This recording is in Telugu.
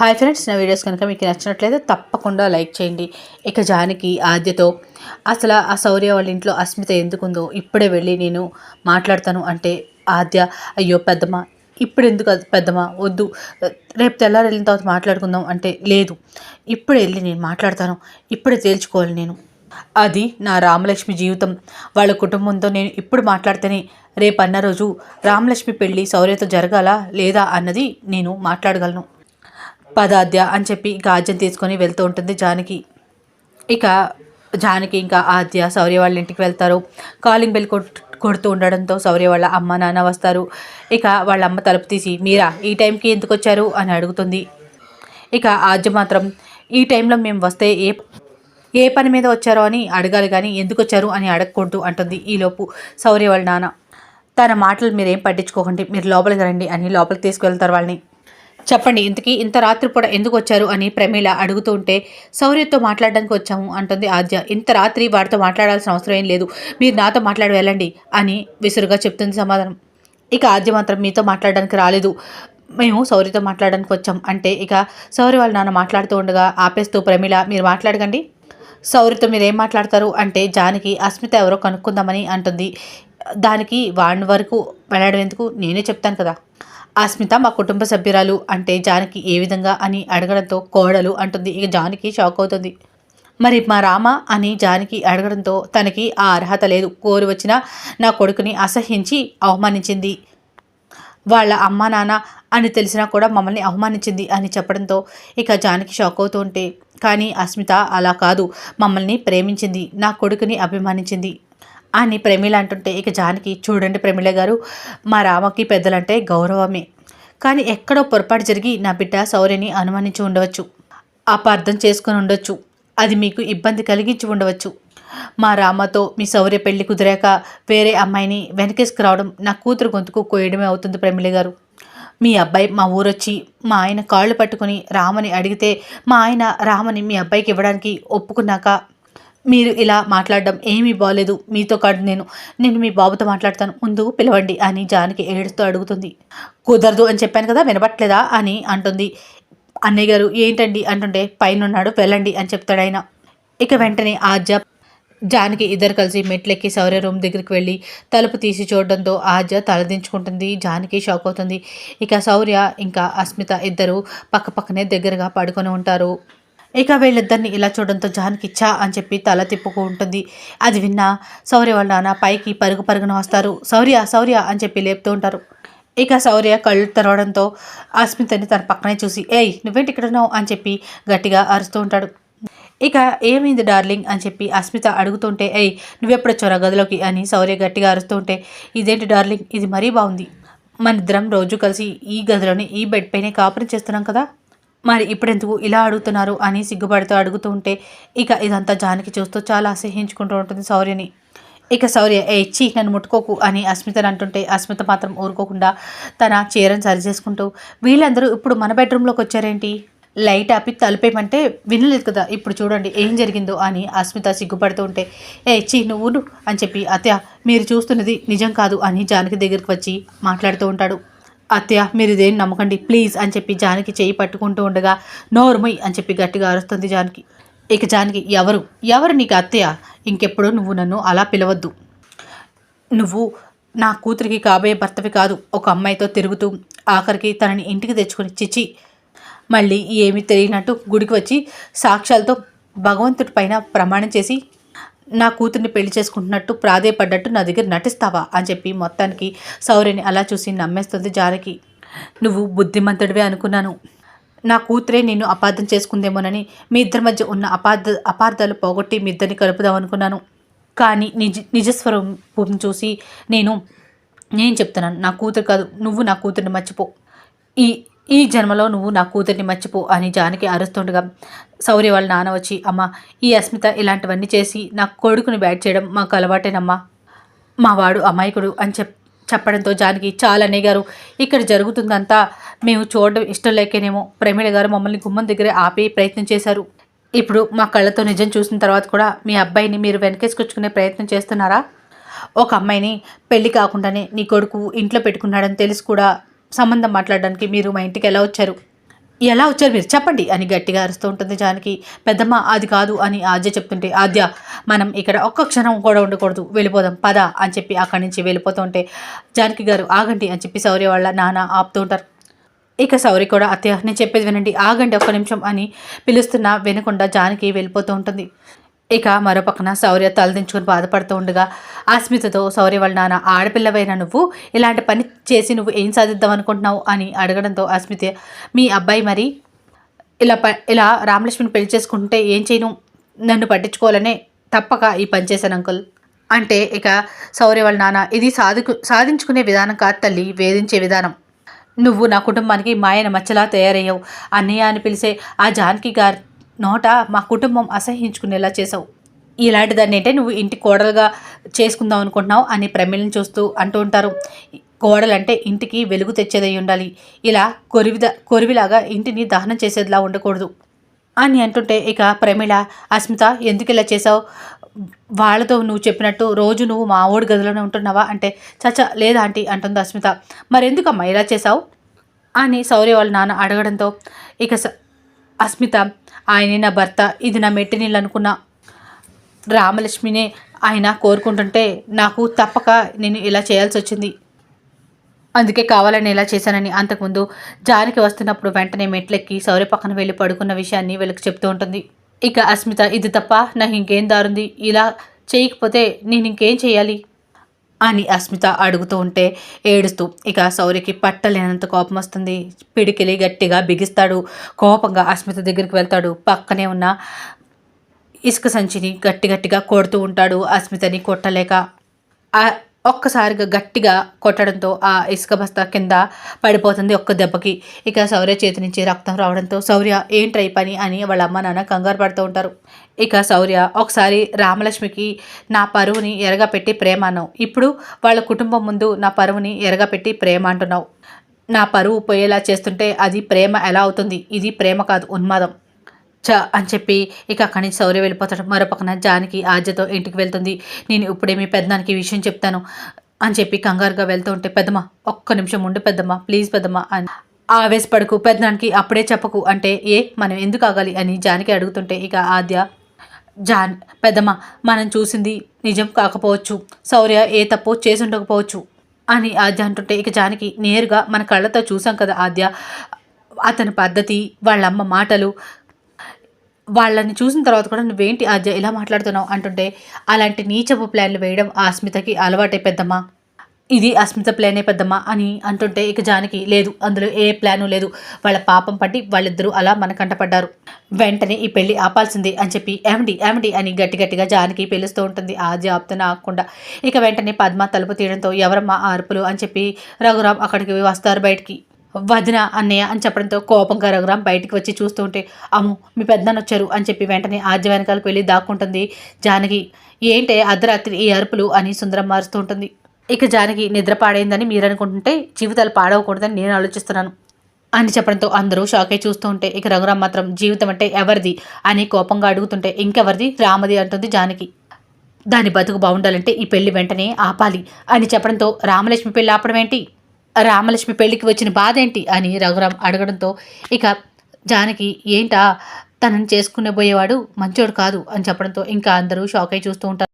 హాయ్ ఫ్రెండ్స్ నా వీడియోస్ కనుక మీకు నచ్చినట్లయితే తప్పకుండా లైక్ చేయండి. ఇక జానికి ఆద్యతో అసలు ఆ శౌర్య వాళ్ళ ఇంట్లో అస్మిత ఎందుకుందో ఇప్పుడే వెళ్ళి నేను మాట్లాడతాను అంటే ఆద్య అయ్యో పెద్దమ్మ ఇప్పుడు ఎందుకు పెద్దమ్మ వద్దు రేపు తెల్లారి వెళ్ళిన తర్వాత మాట్లాడుకుందాం అంటే లేదు. ఇప్పుడే వెళ్ళి నేను మాట్లాడతాను ఇప్పుడే తేల్చుకోవాలి నేను. అది నా రామలక్ష్మి జీవితం. వాళ్ళ కుటుంబంతో నేను ఇప్పుడు మాట్లాడితేనే రేపు అన్న రోజు రామలక్ష్మి పెళ్ళి శౌర్యతో జరగాలా లేదా అన్నది నేను మాట్లాడగలను. పదాద్య అని చెప్పి ఇక తీసుకొని వెళ్తూ ఉంటుంది జానకి. ఇక జానకి ఇంకా ఆద్య శౌర్య వాళ్ళ ఇంటికి వెళ్తారు. కాలింగ్ బెల్ కొట్ కొడుతూ ఉండడంతో శౌర్య వాళ్ళ అమ్మ నాన్న వస్తారు. ఇక వాళ్ళ అమ్మ తలుపు తీసి మీరా ఈ టైంకి ఎందుకు వచ్చారు? అని అడుగుతుంది. ఇక ఆద్య మాత్రం ఈ టైంలో మేము వస్తే ఏ ఏ పని మీద వచ్చారో అని అడగాలి కానీ ఎందుకు వచ్చారు? అని అడగకూడదు అంటుంది ఈలోపు శౌర్య వాళ్ళ నాన్న. తన మాటలు మీరేం పట్టించుకోకండి మీరు లోపలికి రండి అని లోపలికి తీసుకువెళ్తారు వాళ్ళని. చెప్పండి ఇంతకీ ఇంత రాత్రిపూట ఎందుకు వచ్చారు అని ప్రమీల అడుగుతూ ఉంటే శౌర్యతో మాట్లాడడానికి వచ్చాము అంటుంది ఆద్య. ఇంత రాత్రి వాడితో మాట్లాడాల్సిన అవసరం ఏం లేదు. మీరు నాతో మాట్లాడి వెళ్ళండి అని విసురుగా చెప్తుంది సమాధానం. ఇక ఆద్య మాత్రం మీతో మాట్లాడడానికి రాలేదు. మేము శౌర్యతో మాట్లాడడానికి వచ్చాం. అంటే ఇక శౌర్య వాళ్ళ నాన్న మాట్లాడుతూ ఉండగా ఆపేస్తూ ప్రమీల మీరు మాట్లాడకండి. శౌర్యతో మీరు ఏం మాట్లాడతారు? అంటే జానికి అస్మిత ఎవరో కనుక్కుందామని అంటుంది. దానికి వాడిని వరకు వెళ్ళడం ఎందుకు? నేనే చెప్తాను కదా. అస్మిత మా కుటుంబ సభ్యురాలు అంటే జానకి ఏ విధంగా అని అడగడంతో కోడలు అంటుంది ఇక జానకి షాక్ అవుతుంది. మరి మా రామ అని జానకి అడగడంతో తనకి ఆ అర్హత లేదు. కోరి వచ్చిన నా కొడుకుని అసహ్యించి అవమానించింది. వాళ్ళ అమ్మ నాన్న అని తెలిసినా కూడా మమ్మల్ని అవమానించింది అని చెప్పడంతో ఇక జానకి షాక్ అవుతూ ఉంటే కానీ అస్మిత అలా కాదు. మమ్మల్ని ప్రేమించింది నా కొడుకుని అభిమానించింది. అని ప్రమీల అంటుంటే ఇక జానకి చూడండి ప్రమీల గారు మా రామకి పెద్దలంటే గౌరవమే. కానీ ఎక్కడో పొరపాటు జరిగి నా బిడ్డ శౌర్యని అనుమానించి ఉండవచ్చు. అపార్థం చేసుకొని ఉండొచ్చు. అది మీకు ఇబ్బంది కలిగించి ఉండవచ్చు. మా రామతో మీ శౌర్య పెళ్ళి కుదిరాక వేరే అమ్మాయిని వెనకేసుకు రావడం నా కూతురు గొంతుకు కోయడమే అవుతుంది ప్రమిళ గారు. మీ అబ్బాయి మా ఊరొచ్చి మా ఆయన కాళ్ళు పట్టుకొని రామని అడిగితే మా ఆయన రామని మీ అబ్బాయికి ఇవ్వడానికి ఒప్పుకున్నాక మీరు ఇలా మాట్లాడడం ఏమీ బాగలేదు మీతో కాదు నేను. నేను మీ బాబుతో మాట్లాడతాను. ముందు పిలవండి అని జానకి ఏడుస్తూ అడుగుతుంది. కుదరదు అని చెప్పాను కదా వినపట్లేదా అని అంటుంది. అన్నయ్య గారు ఏంటండి అంటుంటే పైన ఉన్నాడు వెళ్ళండి అని చెప్తాడు ఆయన. ఇక వెంటనే ఆద్య జానకి ఇద్దరు కలిసి మెట్లెక్కి సౌర్య రూమ్ దగ్గరికి వెళ్ళి తలుపు తీసి చూడడంతో ఆద్య తలదించుకుంటుంది. జానకి షాక్ అవుతుంది. ఇక శౌర్య ఇంకా అస్మిత ఇద్దరు పక్క పక్కనే దగ్గరగా పడుకొని ఉంటారు. ఇక వీళ్ళిద్దరిని ఇలా చూడడంతో జాన్కి ఇచ్చా అని చెప్పి తల తిప్పుకు ఉంటుంది. అది విన్న శౌర్య వాళ్ళ నాన్న పైకి పరుగు పరుగున వస్తారు. శౌర్య శౌర్య అని చెప్పి లేపుతూ ఉంటారు. ఇక శౌర్య కళ్ళు తెరవడంతో అస్మితని తన పక్కనే చూసి ఏయ్ నువ్వేంటి ఇక్కడ ఉన్నావు? అని చెప్పి గట్టిగా అరుస్తూ ఉంటాడు. ఇక ఏమైంది డార్లింగ్? అని చెప్పి అస్మిత అడుగుతుంటే ఏయ్ నువ్వెప్పుడు వచ్చారా గదిలోకి? అని శౌర్య గట్టిగా అరుస్తుంటే ఇదేంటి డార్లింగ్? ఇది మరీ బాగుంది. మన ఇద్దరం రోజు కలిసి ఈ గదిలోనే ఈ బెడ్ పైనే కాపురం చేస్తున్నాం కదా? మరి ఇప్పుడెందుకు ఇలా అడుగుతున్నారు అని సిగ్గుపడుతూ అడుగుతూ ఉంటే ఇక ఇదంతా జానకి చూస్తూ చాలా అసహించుకుంటూ ఉంటుంది శౌర్యని. ఇక శౌర్య ఏ ఇచ్చి నన్ను ముట్టుకోకు అని అస్మితను అంటుంటే అస్మిత మాత్రం ఊరుకోకుండా తన చీరను సరి చేసుకుంటూ వీళ్ళందరూ ఇప్పుడు మన బెడ్రూమ్లోకి వచ్చారేంటి? లైట్ ఆపి తలిపేయమంటే వినలేదు కదా ఇప్పుడు చూడండి ఏం జరిగిందో అని అస్మిత సిగ్గుపడుతూ ఉంటే ఏ ఇచ్చి నువ్వు అని చెప్పి అత్య మీరు చూస్తున్నది నిజం కాదు అని జానకి దగ్గరికి వచ్చి మాట్లాడుతూ ఉంటాడు. అత్తయ్య మీరు ఇదేం నమ్మకండి. ప్లీజ్ అని చెప్పి జానకి చేయి పట్టుకుంటూ ఉండగా నోరుమొయ్ అని చెప్పి గట్టిగా అరుస్తుంది జానకి. ఇక జానకి ఎవరు? ఎవరు నీకు అత్తయ్య? ఇంకెప్పుడు నువ్వు నన్ను అలా పిలవద్దు. నువ్వు నా కూతురికి కాబోయే భర్తవి కాదు. ఒక అమ్మాయితో తిరుగుతూ ఆఖరికి తనని ఇంటికి తెచ్చుకొని చిచి. మళ్ళీ ఏమీ తెలియనట్టు గుడికి వచ్చి సాక్ష్యాలతో భగవంతుడి పైన ప్రమాణం చేసి నా కూతుర్ని పెళ్ళి చేసుకుంటున్నట్టు ప్రాధేయపడ్డట్టు నా దగ్గర నటిస్తావా? అని చెప్పి మొత్తానికి సౌర్యని అలా చూసి నమ్మేస్తుంది జానకి. నువ్వు బుద్ధిమంతుడివే అనుకున్నాను. నా కూతురే నిన్ను అపార్థం చేసుకుందేమోనని మీ ఇద్దరి మధ్య ఉన్న అపార్థ అపార్థాలు పోగొట్టి మీ ఇద్దరిని కలుపుదాం అనుకున్నాను. కానీ నిజ నిజస్వరూపం చూసి నేను నేను చెప్తున్నాను నా కూతురు కాదు నువ్వు నా కూతురిని మర్చిపో. ఈ ఈ జన్మలో నువ్వు నా కూతుర్ని మర్చిపో అని జానకి అరుస్తుండగా శౌర్య వాళ్ళ నాన్న వచ్చి అమ్మ ఈ అస్మిత ఇలాంటివన్నీ చేసి నా కొడుకుని బ్యాట్ చేయడం మాకు అలవాటేనమ్మా. మా వాడు అమాయకుడు అని చెప్ చెప్పడంతో జానకి చాలనే గారు ఇక్కడ జరుగుతుందంతా మేము చూడడం ఇష్టం లేకనేమో. ప్రమీల గారు మమ్మల్ని గుమ్మం దగ్గరే ఆపి ప్రయత్నం చేశారు. ఇప్పుడు మా కళ్ళతో నిజం చూసిన తర్వాత కూడా మీ అబ్బాయిని మీరు వెనకేసుకొచ్చుకునే ప్రయత్నం చేస్తున్నారా? ఒక అమ్మాయిని పెళ్ళి కాకుండానే నీ కొడుకు ఇంట్లో పెట్టుకున్నాడని తెలిసి కూడా సంబంధం మాట్లాడడానికి మీరు మా ఇంటికి ఎలా వచ్చారు? ఎలా వచ్చారు మీరు? చెప్పండి అని గట్టిగా అరుస్తూ ఉంటుంది జానకి. పెద్దమ్మ అది కాదు అని ఆద్య చెప్తుంటే ఆద్య మనం ఇక్కడ ఒక్క క్షణం కూడా ఉండకూడదు వెళ్ళిపోదాం పద అని చెప్పి అక్కడి నుంచి వెళ్ళిపోతూ ఉంటే జానకి గారు ఆగండి అని చెప్పి సౌర్య వాళ్ళ నాన్న ఆపుతూ ఉంటారు. ఇక సౌరి కూడా అత్తయ్య నేను చెప్పేది వినండి ఆగండి ఒక్క నిమిషం అని పిలుస్తున్నా వినకుండా జానకి వెళ్ళిపోతూ ఉంటుంది. ఇక మరో పక్కన శౌర్య తలదించుకుని బాధపడుతూ ఉండగా అస్మితతో శౌర్య వాళ్ళ నాన్న ఆడపిల్లవైన నువ్వు? ఇలాంటి పని చేసి నువ్వు ఏం సాధిద్దాం అనుకుంటున్నావు? అని అడగడంతో అస్మిత మీ అబ్బాయి మరి ఇలా ప ఇలా రామలక్ష్మిని పెళ్ళి చేసుకుంటే ఏం చేయను? నన్ను పట్టించుకోవాలనే తప్పక ఈ పని చేశాను అంకుల్. అంటే ఇక శౌర్య వాళ్ళ నాన్న ఇది సాధుకు సాధించుకునే విధానం కాదు తల్లి వేధించే విధానం. నువ్వు నా కుటుంబానికి మాయన మచ్చలా తయారయ్యావు. అన్నయ్య అని పిలిచే ఆ జానకి గారి నోట మా కుటుంబం అసహించుకునేలా చేసావు. ఇలాంటి దాన్ని అంటే నువ్వు ఇంటి కోడలుగా చేసుకుందాం అనుకుంటున్నావు అని ప్రమిళని చూస్తూ అంటూ ఉంటారు. కోడలంటే ఇంటికి వెలుగు తెచ్చేదై ఉండాలి. ఇలా కొరివిద కొరివిలాగా ఇంటిని దహనం చేసేదిలా ఉండకూడదు అని అంటుంటే ఇక ప్రమిళ అస్మిత ఎందుకు ఇలా చేసావు? వాళ్ళతో నువ్వు చెప్పినట్టు రోజు నువ్వు మా ఓడి గదిలోనే ఉంటున్నావా? అంటే చచ్చ లేదా ఆంటీ? అంటుంది అస్మిత. మరెందుకమ్మా ఇలా చేసావు? అని సౌర్య వాళ్ళ నాన్న అడగడంతో ఇక అస్మిత ఆయనే నా భర్త ఇది నా మెట్టి నీళ్ళు అనుకున్న. రామలక్ష్మినే ఆయన కోరుకుంటుంటే నాకు తప్పక నేను ఇలా చేయాల్సి వచ్చింది. అందుకే కావాలని ఇలా చేశానని అంతకుముందు జానికి వస్తున్నప్పుడు వెంటనే మెట్లెక్కి సౌర్య పక్కన వెళ్ళి పడుకున్న విషయాన్ని వీళ్ళకి చెప్తూ ఉంటుంది. ఇక అస్మిత ఇది తప్ప నాకు ఇంకేం దారుంది? ఇలా చేయకపోతే నేను ఇంకేం చేయాలి? అని అస్మిత అడుగుతూ ఉంటే ఏడుస్తూ ఇక శౌర్యకి పట్టలేనంత కోపం వస్తుంది. పిడికిలి గట్టిగా బిగిస్తాడు. కోపంగా అస్మిత దగ్గరికి వెళ్తాడు. పక్కనే ఉన్న ఇసుక సంచిని గట్టి గట్టిగా కొడుతూ ఉంటాడు అస్మితని కొట్టలేక. ఒక్కసారిగా గట్టిగా కొట్టడంతో ఆ ఇసుక బస్తా కింద పడిపోతుంది ఒక్క దెబ్బకి. ఇక శౌర్య చేతి నుంచి రక్తం రావడంతో శౌర్య ఏంట్రై పని? అని వాళ్ళ అమ్మ నాన్న కంగారు పడుతూ ఉంటారు. ఇక శౌర్య ఒకసారి రామలక్ష్మికి నా పరువుని ఎరగపెట్టి ప్రేమ అన్నావు. ఇప్పుడు వాళ్ళ కుటుంబం ముందు నా పరువుని ఎరగపెట్టి ప్రేమ అంటున్నావు. నా పరువు పోయేలా చేస్తుంటే అది ప్రేమ ఎలా అవుతుంది? ఇది ప్రేమ కాదు ఉన్మాదం. చ అని చెప్పి ఇక అక్కడి నుంచి సౌర్య వెళ్ళిపోతాడు. మరో పక్కన జానికి ఆజ్యతో ఇంటికి వెళ్తుంది. నేను ఇప్పుడే మీ పెద్దనానికి విషయం చెప్తాను అని చెప్పి కంగారుగా వెళ్తూ ఉంటే పెద్దమ్మ ఒక్క నిమిషం ఉండు పెద్దమ్మ ప్లీజ్ పెద్దమ్మ అని ఆవేశపడకు. పెద్దనానికి అప్పుడే చెప్పకు అంటే ఏ మనం ఎందుకు ఆగాలి అని జానికి అడుగుతుంటే ఇక ఆద్య జాన్ పెద్దమ్మ మనం చూసింది నిజం కాకపోవచ్చు. శౌర్య ఏ తప్పు చేసి ఉండకపోవచ్చు అని ఆద్య అంటుంటే ఇక జానికి నేరుగా మన కళ్ళతో చూసాం కదా ఆద్య. అతని పద్ధతి వాళ్ళమ్మ మాటలు వాళ్ళని చూసిన తర్వాత కూడా నువ్వేంటి అజయ్ ఇలా మాట్లాడుతున్నావు అంటుంటే అలాంటి నీచపు ప్లాన్లు వేయడం ఆస్మితకి అస్మితకి అలవాటే పెద్దమ్మా. ఇది అస్మిత ప్లానే పెద్దమ్మా అని అంటుంటే ఇక జానికి లేదు అందులో ఏ ప్లాను లేదు. వాళ్ళ పాపం పట్టి వాళ్ళిద్దరూ అలా మన కంటపడ్డారు వెంటనే ఈ పెళ్ళి ఆపాల్సింది అని చెప్పి ఏమిటి ఏమిటి అని గట్టి గట్టిగా జానికి పిలుస్తూ ఉంటుంది ఆ జాబ్తో ఆగకుండా ఇక వెంటనే పద్మ తలుపు తీయడంతో ఎవరమ్మా ఆర్పులు అని చెప్పి రఘురామ్ అక్కడికి వస్తారు బయటికి. వదిన అన్నయ్య అని చెప్పడంతో కోపంగా రఘురామ్ బయటికి వచ్చి చూస్తూ ఉంటే అమ్ము మీ పెద్దన్న వచ్చారు అని చెప్పి వెంటనే ఆద్య వెనకాలకు వెళ్ళి దాక్కుంటుంది. జానకి ఏంటే అర్ధరాత్రి ఈ అరుపులు అని సుందరం మారుస్తూ ఉంటుంది. ఇక జానకి నిద్ర పాడైందని మీరు అనుకుంటుంటే జీవితాలు పాడవకూడదని నేను ఆలోచిస్తున్నాను అని చెప్పడంతో అందరూ షాక్ అయి చూస్తూ ఉంటే ఇక రఘురామ్ మాత్రం జీవితం అంటే ఎవరిది అని కోపంగా అడుగుతుంటే ఇంకెవరిది? రామది అంటుంది జానకి. దాని బతుకు బాగుండాలంటే ఈ పెళ్ళి వెంటనే ఆపాలి అని చెప్పడంతో రామలక్ష్మి పెళ్ళి ఆపడం ఏంటి రామలక్ష్మి పెళ్ళికి వచ్చిన బాధ ఏంటి అని రఘురామ్ అడగడంతో ఇక జానకి ఏంటా తనని చేసుకునే పోయేవాడు మంచోడు కాదు అని చెప్పడంతో ఇంకా అందరూ షాక్ అయి చూస్తూ ఉంటారు.